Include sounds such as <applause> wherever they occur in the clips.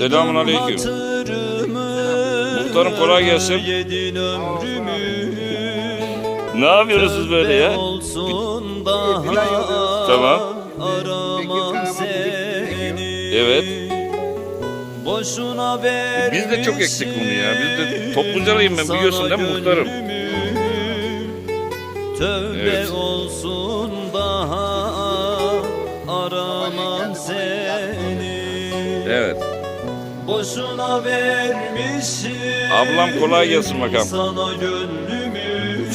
Selamun aleyküm. Muhtarım kolay gelsin. Yedin ömrümü Ne yapıyorsunuz böyle ya? Olsun daha Tamam. aramam seni Evet. Boşuna vermişim Biz de çok ektik bunu ya. Biz de topluncalıyım ben, biliyorsun değil mi muhtarım? Tövbe Evet. olsun daha aramam seni Evet. Boşuna vermişim Ablam kolay gelsin bakalım. Sana gönlümü <laughs>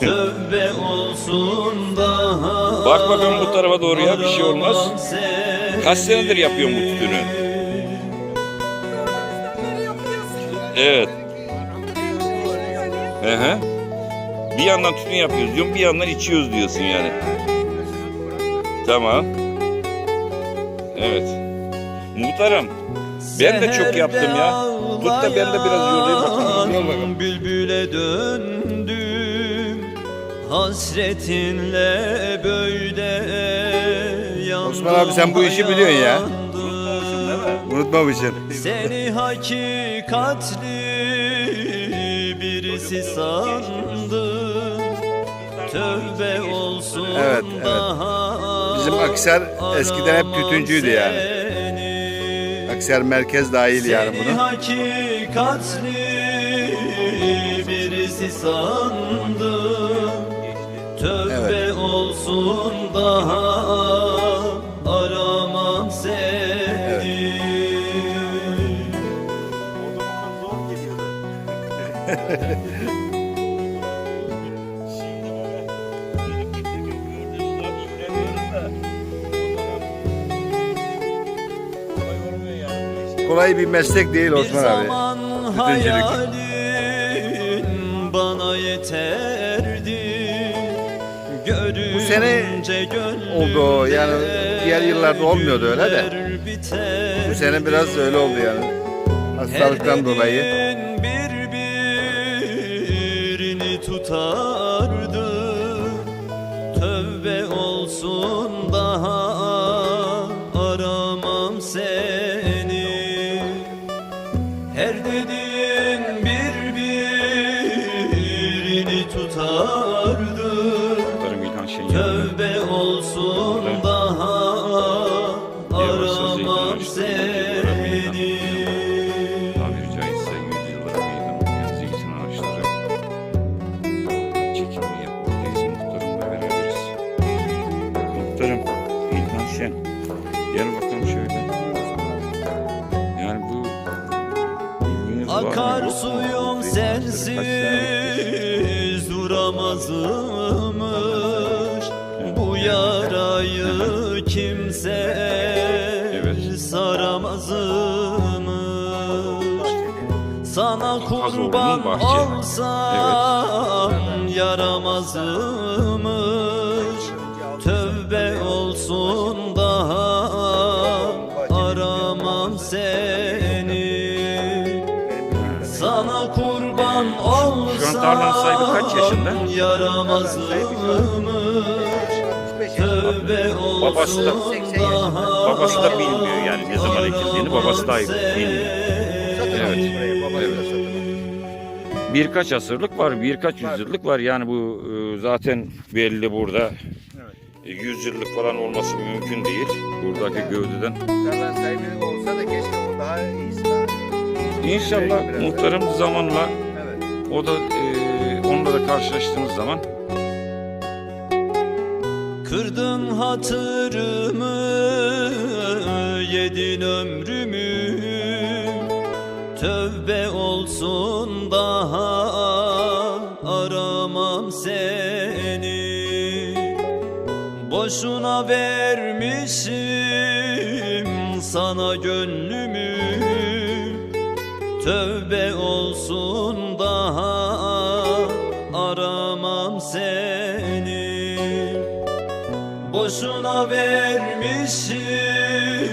Tövbe olsun daha Bak bakalım bu tarafa doğru ya, bir şey olmaz. Kaç senedir yapıyorsun bu tütünü? Evet. Hı hı. Bir yandan tütün yapıyoruz diyorsun, bir yandan içiyoruz diyorsun yani. Tamam. Evet. Muhtarım, ben de çok yaptım ya. Tut da ben de biraz yolayım bakalım. Yol bakalım. Bülbüle döndüm Hasretinle böyle yandım Osman abi sen bu işi biliyorsun ya. Unutmamışsın. Seni hakikatli birisi sandım Tövbe olsun Evet, evet. Bizim Aksar eskiden hep tütüncüydü yani. Aksar merkez dahil yani Seni bunu. hakikatli birisi sandım Tövbe Evet. olsun daha aramam seni <laughs> Kolay bir meslek değil Osman abi. zaman Tütüncülük. hayalin bana yeterdi Görünce Bu sene oldu yani diğer yıllarda olmuyordu öyle de. Bu sene biraz öyle oldu yani. Hastalıktan dolayı. birbirini tutardı Tövbe olsun daha Akar suyum sensiz duramazmış. Bu yarayı kimse saramazmış. Sana kurban olsam yaramazmış. Tövbe olsun daha aramam seni olsam Şu an tarlanın sahibi kaç yaşında? Yaramazmış Tövbe olsun Babası da- Babası da bilmiyor yani ne zaman ekildiğini babası da bilmiyor. Evet. evet. Birkaç asırlık var, birkaç yüzyıllık var. Yani bu e, zaten belli burada. E, Yüzyıllık falan olması mümkün değil. Buradaki gövdeden. Tarlan sahibi olsa da keşke o daha iyisi. İnşallah muhtarım zamanla. O da e, onunla da karşılaştığımız zaman Kırdın hatırımı Yedin ömrümü. Tövbe olsun daha Aramam seni. Boşuna vermişim Sana gönlümü. Tövbe olsun Boşuna vermişim